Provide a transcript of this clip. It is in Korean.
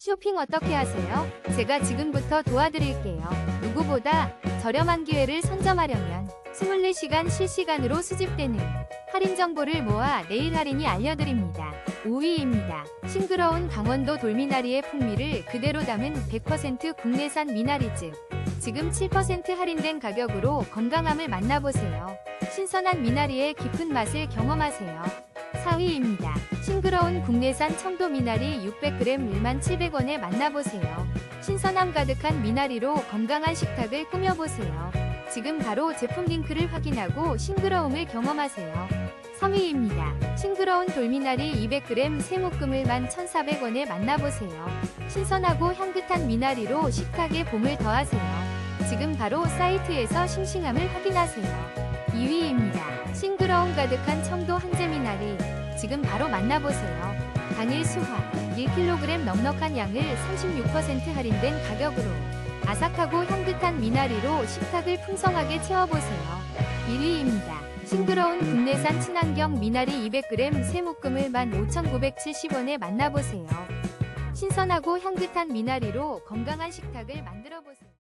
쇼핑 어떻게 하세요? 제가 지금부터 도와드릴게요. 누구보다 저렴한 기회를 선점하려면 24시간 실시간으로 수집되는 할인 정보를 모아 내일 할인이 알려드립니다. 5위입니다. 싱그러운 강원도 돌미나리의 풍미를 그대로 담은 100% 국내산 미나리즙. 지금 7% 할인된 가격으로 건강함을 만나보세요. 신선한 미나리의 깊은 맛을 경험하세요. 4위입니다. 싱그러운 국내산 청도 미나리 600g 17,700원에 만나보세요. 신선함 가득한 미나리로 건강한 식탁을 꾸며보세요. 지금 바로 제품 링크를 확인하고 싱그러움을 경험하세요. 3위입니다. 싱그러운 돌미나리 200g 세묶음을 11,400원에 만나보세요. 신선하고 향긋한 미나리로 식탁에 봄을 더하세요. 지금 바로 사이트에서 싱싱함을 확인하세요. 2위입니다. 싱그러움 가득한 청도 한재미나리. 지금 바로 만나보세요. 당일 수확 1kg 넉넉한 양을 36% 할인된 가격으로 아삭하고 향긋한 미나리로 식탁을 풍성하게 채워보세요. 1위입니다. 싱그러운 국내산 친환경 미나리 200g 세묶음을 15,970원에 만나보세요. 신선하고 향긋한 미나리로 건강한 식탁을 만들어보세요.